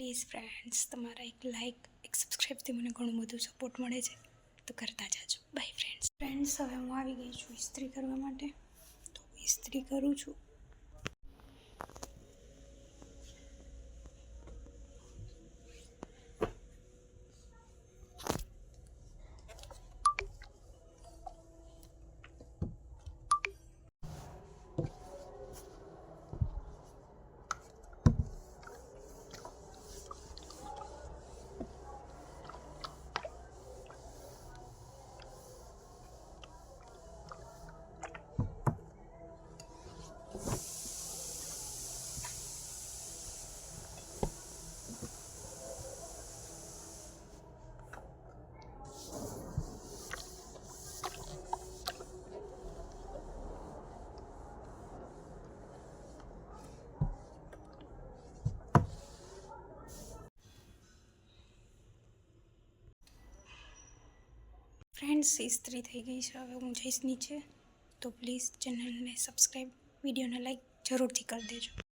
Please friends તમારા એક like એક સબસ્ક્રાઈબથી મને ઘણું બધું સપોર્ટ મળે છે. તો કરતા જાજો. બાય ફ્રેન્ડ્સ ફ્રેન્ડ્સ હવે હું આવી ગઈ છું. ઇસ્ત્રી કરવા માટે. તો ઇસ્ત્રી કરું છું. ફ્રેન્ડ્સ ઇસ્ત્રી થઈ ગઈ છે. હવે હું જઈશ નીચે. તો પ્લીઝ ચેનલને સબસ્ક્રાઈબ વિડીયોને લાઈક જરૂરથી કરી દેજો.